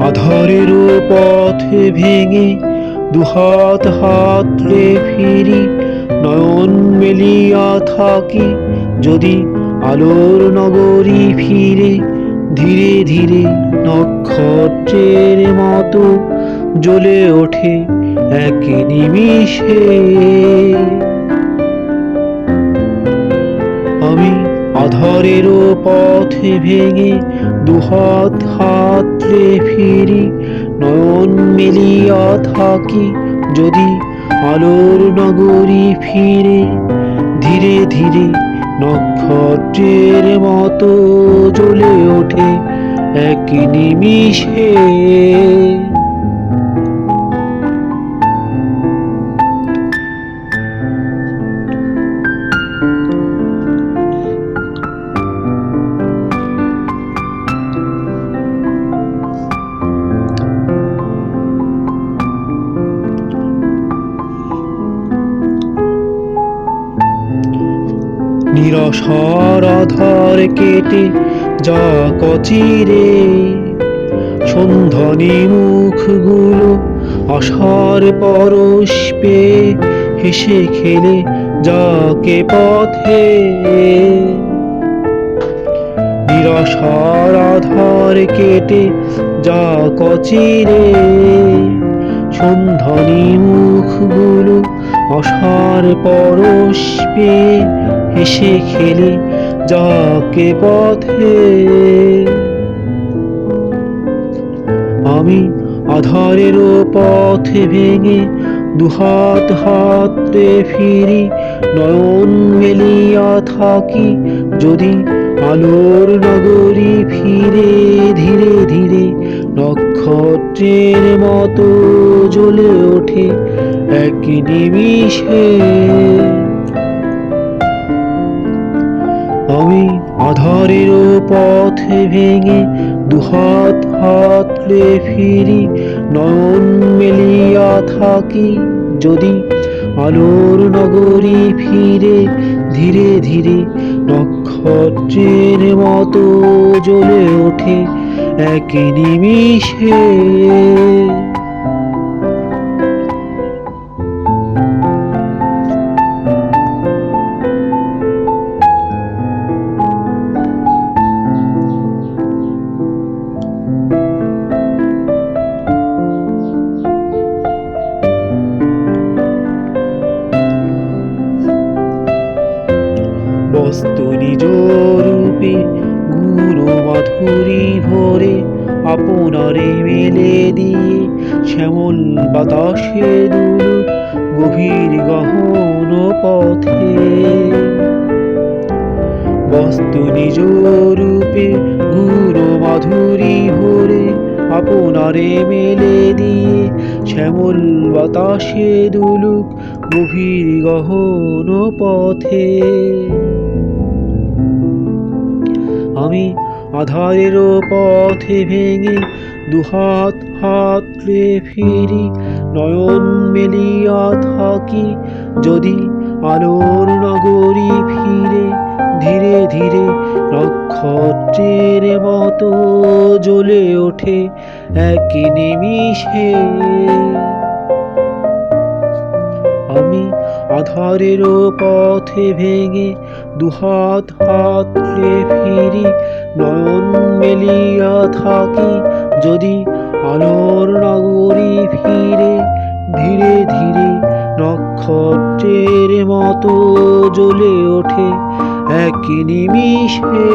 আধারের পথে ভেঙে দুহাত হাতলে ফিরি, নয়ন মেলিয়া থাকি। যদি আলোর নগরী ফিরে, ধীরে ধীরে নক্ষত্রের মতো জ্বলে ওঠে এক নিমিষে। আমি আধারের পথ ভেঙে দুহাত হাতলে ফিরি। নয়ন মেলিয়া থাকি যদি আলোর নগরী ফিরে। ধীরে ধীরে নক্ষত্রের মতো জ্বলে ওঠে এক নিমিষে। নিরসর আধার কেটে কচিরে। সন্ধানী মুখগুলো আশার পরশ হেসে খেলে যাকে পথে। নিরসার আধার কেটে যা কচিরে। সন্ধানী মুখগুলো আশার পরশ পেয়ে হেসে খেলে যাকে পথে। আমি আধারের পথে ভেঙে দুহাত হাতে ফিরি, নয়ন মেলিয়া থাকি যদি আলোর নগরী ফিরে ধীরে ধীরে নক্ষত্রের মতো জ্বলে ওঠে এক নিমিষে। আমি আধারের পথে ভেঙে দুহাত হাতলে ফিরি নয়ন মেলিয়া থাকি। যদি আলোর নগরী ফিরে ধীরে ধীরে নক্ষত্রের মতো জ্বলে ওঠে এক নিমিষে। বস্তু নিজ রূপে গুরু মাধুরী ভরে আপনারে মেলে দিয়ে শ্যামল বাতাসে দুল গভীর গহন পথে। বস্তু নিজ রূপে গুরু মাধুরী ভরে আপনারে মেলে দিয়ে শ্যামল বাতাসে দুলুক গভীর গহন পথে। আমি আধারের পথে ভেঙে দুহাত হাতলে ফিরি, নয়ন মেলিয়া থাকি। যদি আলোর নগরী ফিরে, ধীরে ধীরে নক্ষত্রের মতো জ্বলে ওঠে এক নিমিষে। আমি আধারের পথে ভেঙে দুহাত হাতলে ফিরি, নয়ন মেলিয়া থাকি। যদি আলোর নগরী ফিরে, ধীরে ধীরে নক্ষত্রের মতো জ্বলে ওঠে এক নিমিষে।